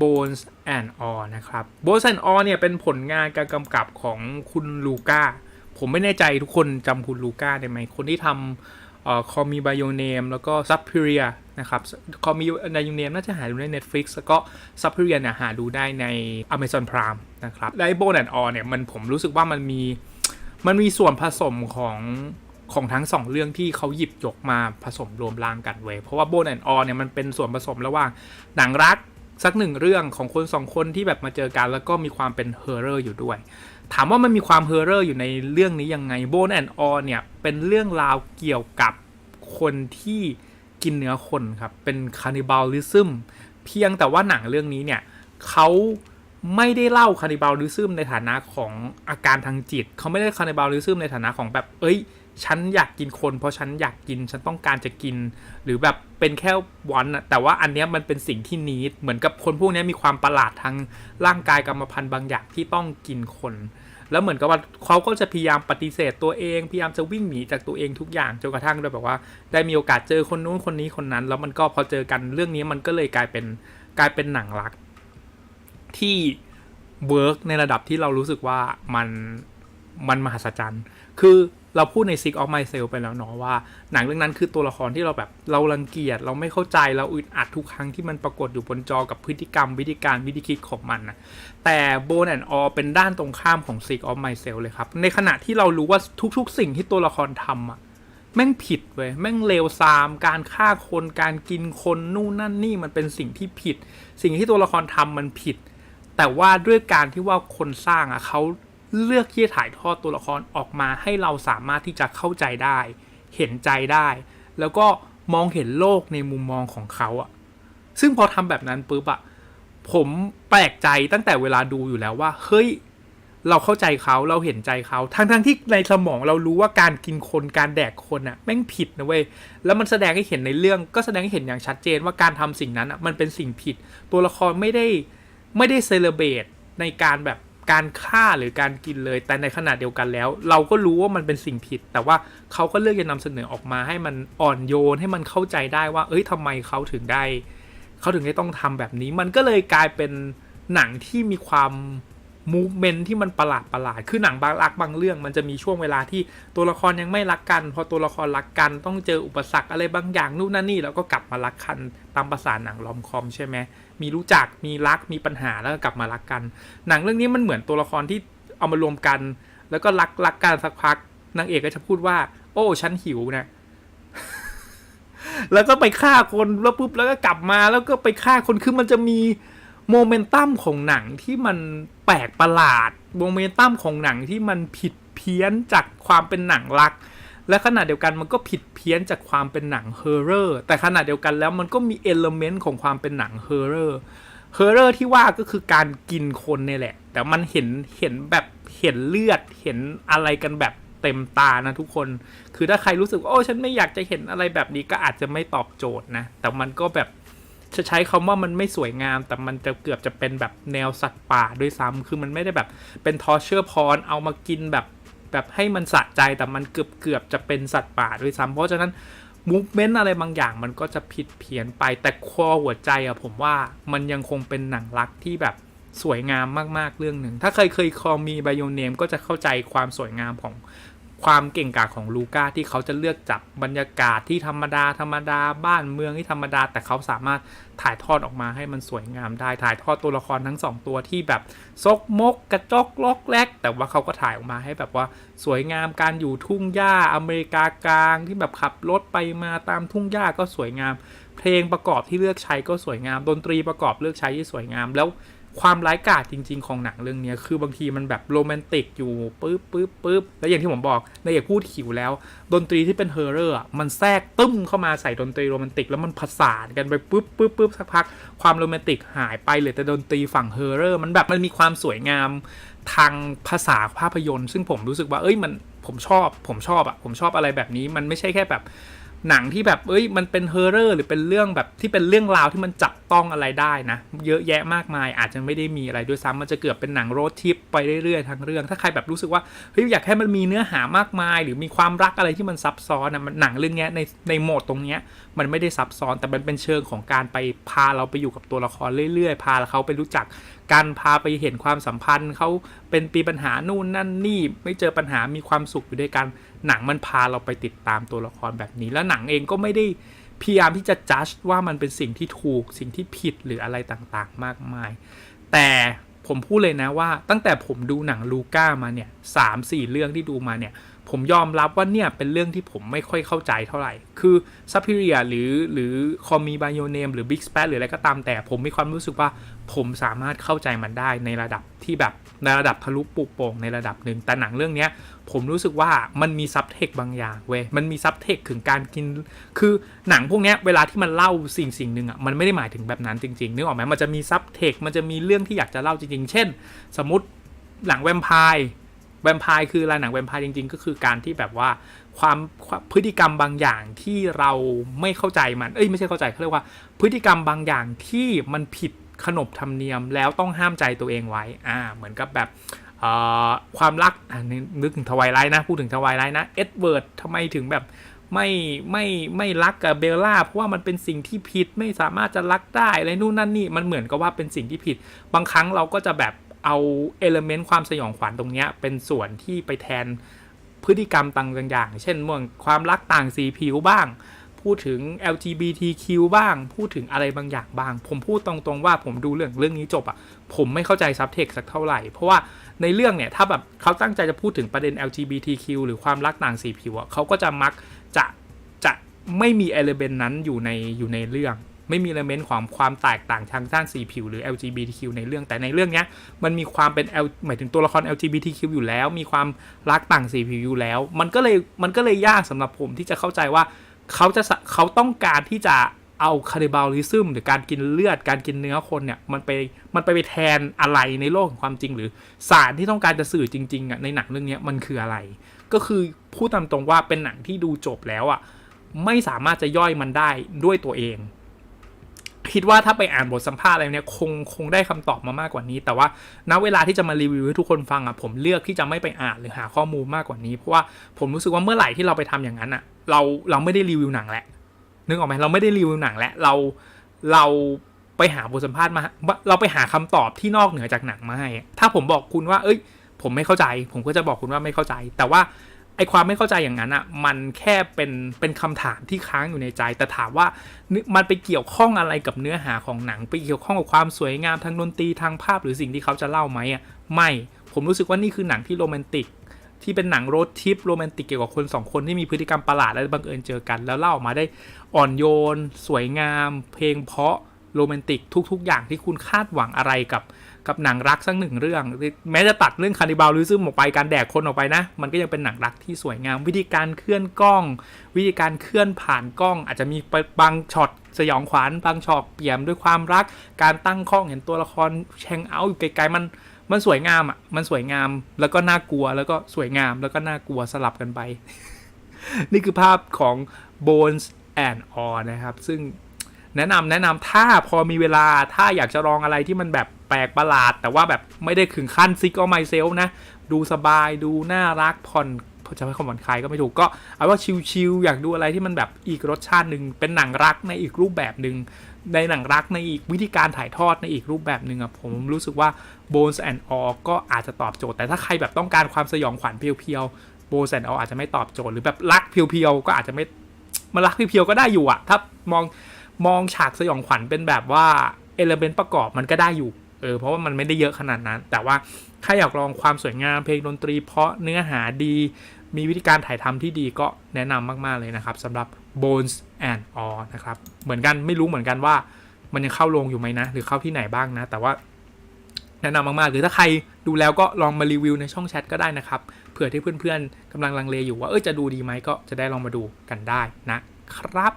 Bones and All นะครับ Bones and All เนี่ยเป็นผลงานการกำกับของคุณลูก้า ผมไม่แน่ใจทุกคนจำคุณลูก้าได้ไหม คนที่ทำเอ่อ Call Me by Your Name แล้วก็ Superior นะครับ Call Me by Your Name น่าจะหาดูใน Netflix แล้วก็ Superior เนี่ยหาดูได้ใน Amazon Prime นะครับและ Bones and All เนี่ยมันผมรู้สึกว่ามันมีมันมีส่วนผสมของของทั้งสองเรื่องที่เขาหยิบยกมาผสมรวมร่างกันเว้ยเพราะว่าโบนแอนออเนี่ยมันเป็นส่วนผสมระหว่างหนังรัก สักหนึ่งเรื่องของคนสองคนที่แบบมาเจอกัน แล้วก็มีความเป็นเฮอร์เรอร์อยู่ด้วย ถามว่ามันมีความเฮอร์เรอร์อยู่ในเรื่องนี้ยังไงโบนแอนด์ออเนี่ยเป็นเรื่องราวเกี่ยวกับคนที่กินเนื้อคนครับ เป็นคานิบาลิซึมเพียงแต่ว่าหนังเรื่องนี้เนี่ยเขาไม่ได้เล่าคานิบาลิซึมในฐานะของอาการทางจิต เขาไม่ได้คานิบาลิซึมในฐานะของแบบ เอ้ย ฉันอยากกินคน เพราะฉันอยากกิน ฉันต้องการจะกิน หรือแบบเป็นแค่วันอะแต่ว่าอันเนี้ยมันเป็นสิ่งที่นิดเหมือนกับคนพวกนี้มีความประหลาดทางร่างกายกรรมพันธุ์บางอย่างที่ต้องกินคน แล้วเหมือนกับว่าเขาก็จะพยายามปฏิเสธตัวเองพยายามจะวิ่งหนีจากตัวเองทุกอย่างจนกระทั่งได้แบบว่า ได้มีโอกาสเจอคนนู้นคนนี้คนนั้น แล้วมันก็พอเจอกันเรื่องนี้มันก็เลยกลายเป็นกลายเป็นหนังรัก ที่เวิร์กในระดับที่เรารู้สึกว่ามันมันมหัศจรรย์ คือเราพูดใน Sick of Myself ไปแล้วเนาะว่า หนังเรื่องนั้นคือตัวละครที่เราแบบ เรารังเกียจเราไม่เข้าใจเราอึดอัดทุกครั้งที่มันปรากฏอยู่บนจอกับพฤติกรรมวิธีการวิธีคิดของมันนะแต่ Bone and All เป็นด้านตรงข้ามของ Sick of Myself เลยครับ ในขณะที่เรารู้ว่าทุกๆ สิ่งที่ตัวละครทำอะแม่งผิดเว้ยแม่งเลวซาม การฆ่าคนการกินคนนู่นนั่นนี่มันเป็นสิ่งที่ผิด สิ่งที่ตัวละครทำมันผิด แต่ว่าด้วยการที่ว่าคนสร้างอะเขา เลือกที่จะถ่ายทอดตัวละครออกมาให้เราสามารถที่จะเข้าใจได้ เห็นใจได้ แล้วก็มองเห็นโลกในมุมมองของเขาอะซึ่งพอทำแบบนั้นปุ๊บอะผมแปลกใจตั้งแต่เวลาดูอยู่แล้วว่า เฮ้ย เราเข้าใจเขาเราเห็นใจเขาทั้งทั้งๆที่ในสมองเรารู้ว่าการกินคนการแดกคนอะแม่งผิดนะเว้ยแล้วมันแสดงให้เห็นในเรื่องก็แสดงให้เห็นอย่างชัดเจนว่าการทำสิ่งนั้นอะมันเป็นสิ่งผิด ตัวละครไม่ได้ไม่ได้เซเลเบตในการแบบ การฆ่าหรือการกินเลย แต่ในขณะเดียวกันแล้ว เราก็รู้ว่ามันเป็นสิ่งผิด แต่ว่าเขาก็เลือกจะนำเสนอออกมาให้มันอ่อนโยนให้มันเข้าใจได้ว่า เอ้ยทำไมเขาถึงได้ เขาถึงได้ต้องทำแบบนี้ มันก็เลยกลายเป็นหนังที่มีความ มูฟเมนที่มันประหลาดประหลาดคือหนังบางรักบางเรื่อง มันจะมีช่วงเวลาที่ตัวละครยังไม่รักกัน พอตัวละครรักกันต้องเจออุปสรรคอะไรบางอย่างนู่นนั่นนี่แล้วก็กลับมารักกันตามภาษาหนังลอมคอมใช่ไหมมีรู้จักมีรักมีปัญหาแล้วก็กลับมารักกัน หนังเรื่องนี้มันเหมือนตัวละครที่เอามารวมกัน แล้วก็รักรักกันสักพักนางเอกก็จะพูดว่า โอ้ฉันหิวนะแล้วก็ไปฆ่าคนแล้วปุ๊บแล้วก็กลับมาแล้วก็ไปฆ่าคนคือมันจะมี โมเมนตัมของหนังที่มันแปลกประหลาดโมเมนตัมของหนังที่มันผิดเพี้ยนจากความเป็นหนังรัก และขณะเดียวกันมันก็ผิดเพี้ยนจากความเป็นหนังเฮอร์เรอร์แต่ขณะเดียวกันแล้วมันก็มีเอลเมนต์ของความเป็นหนังเฮอร์เรอร์เฮอร์เรอร์ที่ว่าก็คือการกินคนเนี่ยแหละ แต่มันเห็นเห็นแบบเห็นเลือดเห็นอะไรกันแบบเต็มตานะทุกคน คือถ้าใครรู้สึกว่าโอ้ฉันไม่อยากจะเห็นอะไรแบบนี้ก็อาจจะไม่ตอบโจทย์นะ แต่มันก็แบบ จะใช้คำว่ามันไม่สวยงาม แต่มันจะเกือบจะเป็นแบบแนวสัตว์ป่าด้วยซ้ำคือมันไม่ได้แบบเป็นทอเชอร์พรเอามากินแบบแบบให้มันสะใจแต่มันเกือบเกือบจะเป็นสัตว์ป่าด้วยซ้ำเพราะฉะนั้นมูฟเมนต์อะไรบางอย่างมันก็จะผิดเพี้ยนไปแต่คอหัวใจอะผมว่ามันยังคงเป็นหนังรักที่แบบสวยงามมากๆเรื่องหนึ่ง ถ้าเคยเคยคอมีไบโอเนมก็จะเข้าใจความสวยงามของ ความเก่งกาจของลูก้าที่เขาจะเลือกจับบรรยากาศที่ธรรมดาธรรมดาบ้านเมืองที่ธรรมดา แต่เขาสามารถถ่ายทอดออกมาให้มันสวยงามได้ถ่ายทอดตัวละครทั้งสองตัวที่แบบซกมกกระจอกลอกแรก แต่ว่าเขาก็ถ่ายออกมาให้แบบว่าสวยงามการอยู่ทุ่งหญ้าอเมริกากลางที่แบบขับรถไปมาตามทุ่งหญ้าก็สวยงาม เพลงประกอบที่เลือกใช้ก็สวยงามดนตรีประกอบเลือกใช้ที่สวยงามแล้ว ความร้ายกาจจริง ๆ ของหนังเรื่องนี้คือบางทีมันแบบโรแมนติกอยู่ปึ๊บปึ๊บปึ๊บแล้วอย่างที่ผมบอกในอยากพูดหิวแล้ว ดนตรีที่เป็นเฮอร์เรอร์มันแทรกตึ้มเข้ามาใส่ดนตรีโรแมนติก แล้วมันผสานกันไปปึ๊บปึ๊บปึ๊บสักพัก ความโรแมนติกหายไปเหลยแต่ดนตรีฝั่งเฮอร์เรอร์มันแบบมันมีความสวยงามทางภาษาภาพยนตร์ ซึ่งผมรู้สึกว่าเอ้ยมันผมชอบ ผมชอบอะผมชอบอะไรแบบนี้มันไม่ใช่แค่แบบหนังที่แบบเอ้ยมันเป็นเฮอร์เรอร์หรือเป็นเรื่องแบบที่เป็นเรื่องราวที่มันจับต้องอะไรได้นะ เยอะแยะมากมาย อาจจะไม่ได้มีอะไรด้วยซ้ำมันจะเกือบเป็นหนังโรดทริปไปเรื่อยๆทั้งเรื่อง ถ้าใครแบบรู้สึกว่าเฮ้ยอยากให้มันมีเนื้อหามากมาย หรือมีความรักอะไรที่มันซับซ้อนนะมันหนังเรื่องเนี้ยในในโหมดตรงเนี้ยมันไม่ได้ซับซ้อนแต่มันเป็นเชิงของการไปพาเราไปอยู่กับตัวละครเรื่อยๆ พาเขาไปรู้จักการพาไปเห็นความสัมพันธ์เขาเป็นปีปัญหานู่นนั่นนี่ไม่เจอปัญหามีความสุขอยู่ด้วยกัน หนังมันพาเราไปติดตามตัวละครแบบนี้แล้วหนังเองก็ไม่ได้ พยายามที่จะจัดว่ามันเป็นสิ่งที่ถูกสิ่งที่ผิดหรืออะไรต่างๆ มากมาย แต่ผมพูดเลยนะว่าตั้งแต่ผมดูหนังลูก้ามาเนี่ยสามสี่เรื่องที่ดูมาเนี่ย ผมยอมรับว่าเนี่ยเป็นเรื่องที่ผมไม่ค่อยเข้าใจเท่าไหร่ คือ Superior หรือหรือ Call Me By Your Name หรือ Big Spat หรืออะไรก็ตามแต่ผมมีความรู้สึกว่าผมสามารถเข้าใจมันได้ในระดับที่แบบในระดับทะลุปุกโป่งในระดับหนึ่งแต่หนังเรื่องเนี้ยผมรู้สึกว่ามันมีซับเทคบางอย่างเว้ยมันมีซับเทคถึงการกิน คือหนังพวกเนี้ยเวลาที่มันเล่าสิ่งสิ่งหนึ่งอะมันไม่ได้หมายถึงแบบนั้นจริงๆนึกออกไหมมันจะมีซับเทคมันจะมีเรื่องที่อยากจะเล่าจริงๆ เช่น สมมติหนังแวมไพร์ แวมไพร์คืออะไรหนังแวมไพร์จริง ๆ ก็คือการที่แบบว่าความพฤติกรรมบางอย่างที่เราไม่เข้าใจมัน เอ้ยไม่ใช่เข้าใจเขาเรียกว่า พฤติกรรมบางอย่างที่มันผิดขนบธรรมเนียมแล้วต้องห้ามใจตัวเองไว้ อ่า เหมือนกับแบบความรักอ่านึกถึงทวายไลท์นะ พูดถึงทวายไลท์นะ เอ็ดเวิร์ดทำไมถึงแบบไม่ไม่ไม่รักกับเบลล่า เพราะว่ามันเป็นสิ่งที่ผิดไม่สามารถจะรักได้อะไรนู่นนั่นนี่ มันเหมือนกับว่าเป็นสิ่งที่ผิด บางครั้งเราก็จะแบบ เอาเอลเมนต์ความสยองขวัญตรงนี้เป็นส่วนที่ไปแทนพฤติกรรมต่างอย่าง เช่นเมื่อความรักต่างสีผิวบ้าง พูดถึง LGBTQ บ้าง พูดถึงอะไรบางอย่างบ้าง ผมพูดตรงๆว่าผมดูเรื่องเรื่องนี้จบอะ่ะ ผมไม่เข้าใจซับเทคสักเท่าไหร่ เพราะว่าในเรื่องเนี่ยถ้าแบบเขาตั้งใจจะพูดถึงประเด็น LGBTQ หรือความรักต่างสีผิวอะ่ะเขาก็จะมักจะจะไม่มีเอลเมนต์นั้นอยู่ในอยู่ในเรื่อง ไม่มีเลเมนต์ของความแตกต่างทางด้านสีผิวหรือ LGBTQ ในเรื่องแต่ในเรื่องเนี้ยมันมีความเป็น L หมายถึงตัวละคร LGBTQ อยู่แล้ว มีความรักต่างสีผิวอยู่แล้ว มันก็เลยมันก็เลยยากสำหรับผมที่จะเข้าใจว่าเขาจะเขาต้องการที่จะเอาคาริบาลิซึมหรือการกินเลือดการกินเนื้อคนเนี่ยมันไปมันไปไปแทนอะไรในโลกของความจริง หรือสารที่ต้องการจะสื่อจริงๆอะในหนังเรื่องนี้มันคืออะไร ก็คือพูดตามตรงว่าเป็นหนังที่ดูจบแล้วอะไม่สามารถจะย่อยมันได้ด้วยตัวเอง คิดว่าถ้าไปอ่านบทสัมภาษณ์อะไรเนี่ยคงคงได้คำตอบมามากกว่านี้ แต่ว่าณเวลาที่จะมารีวิวให้ทุกคนฟังอะผมเลือกที่จะไม่ไปอ่านหรือหาข้อมูลมากกว่านี้เพราะว่าผมรู้สึกว่าเมื่อไหร่ที่เราไปทำอย่างนั้นอะเราเราไม่ได้รีวิวหนังแหละนึกออกไหมเราไม่ได้รีวิวหนังแล้วเราเราไปหาบทสัมภาษณ์มา เราไปหาคำตอบที่นอกเหนือจากหนังมาให้ ถ้าผมบอกคุณว่า เอ้ย ผมไม่เข้าใจ ผมก็จะบอกคุณว่าไม่เข้าใจ แต่ว่า ไอความไม่เข้าใจอย่างนั้นอะ่ะมันแค่เป็นเป็นคำถามที่ค้างอยู่ในใจ แต่ถามว่ามันไปเกี่ยวข้องอะไรกับเนื้อหาของหนัง ไปเกี่ยวข้องกับความสวยงามทางดนตรีทางภาพหรือสิ่งที่เขาจะเล่าไหมอะไม่ผมรู้สึกว่านี่คือหนังที่โรแมนติกที่เป็นหนังโรดทริปโรแมนติกเกี่ยวกับคนสองคนที่มีพฤติกรรมประหลาดและบังเอิญเจอกัน แล้วเล่าออกมาได้อ่อนโยน สวยงาม เพลงเพราะโรแมนติกทุก ๆ อย่างที่คุณคาดหวังอะไรกับ กับหนังรักสักหนึ่งเรื่อง แม้จะตัดเรื่องคานิบาลลิซึมออกไปการแดกคนออกไปนะ มันก็ยังเป็นหนังรักที่สวยงาม วิธีการเคลื่อนกล้อง วิธีการเคลื่อนผ่านกล้อง อาจจะมีบางช็อตสยองขวัญบางช็อตเปี่ยมด้วยความรัก การตั้งข้องเห็นตัวละครแชงเอาอยู่ไกลๆมันมันสวยงามอะมันสวยงามแล้วก็น่ากลัวแล้วก็สวยงามแล้วก็น่ากลัวสลับกันไป นี่คือภาพของ Bones and All นะครับ ซึ่งแนะนำแนะนำถ้าพอมีเวลาถ้าอยากจะลองอะไรที่มันแบบ ปลกประหลาด แต่ว่าแบบไม่ได้ถึงขั้นซิกออไมเซลนะ ดูสบายดูน่ารักผ่อนจะให้คำผ่อนคลายก็ไม่ถูกก็เอาว่าชิลๆอยากดูอะไรที่มันแบบอีกรสชาติหนึ่งเป็นหนังรักในอีกรูปแบบหนึ่งในหนังรักในอีกวิธีการถ่ายทอดในอีกรูปแบบหนึ่งอะผมรู้สึกว่า Bones and All ก็อาจจะตอบโจทย์ แต่ถ้าใครแบบต้องการความสยองขวัญเพียวๆ Bones and All อาจจะไม่ตอบโจทย์หรือแบบรักเพียวๆก็อาจจะไม่มันรักเพียวๆก็ได้อยู่อะถ้ามองมองฉากสยองขวัญเป็นแบบว่าเอลเมนต์ประกอบมันก็ได้อยู่ เออเพราะว่ามันไม่ได้เยอะขนาดนั้น แต่ว่าถ้าอยากลองความสวยงามเพลงดนตรี เพราะเนื้อหาดี มีวิธีการถ่ายทำที่ดีก็แนะนำมาก ๆ เลยนะครับสำหรับ Bones and All นะครับ เหมือนกันไม่รู้เหมือนกันว่ามันยังเข้าโรงอยู่ไหมนะ หรือเข้าที่ไหนบ้างนะ แต่ว่าแนะนำมากๆ หรือถ้าใครดูแล้วก็ลองมารีวิวในช่องแชทก็ได้นะครับ เผื่อที่เพื่อนๆกำลังลังเลอยู่ว่าเออจะดูดีไหมก็จะได้ลองมาดูกันได้นะครับ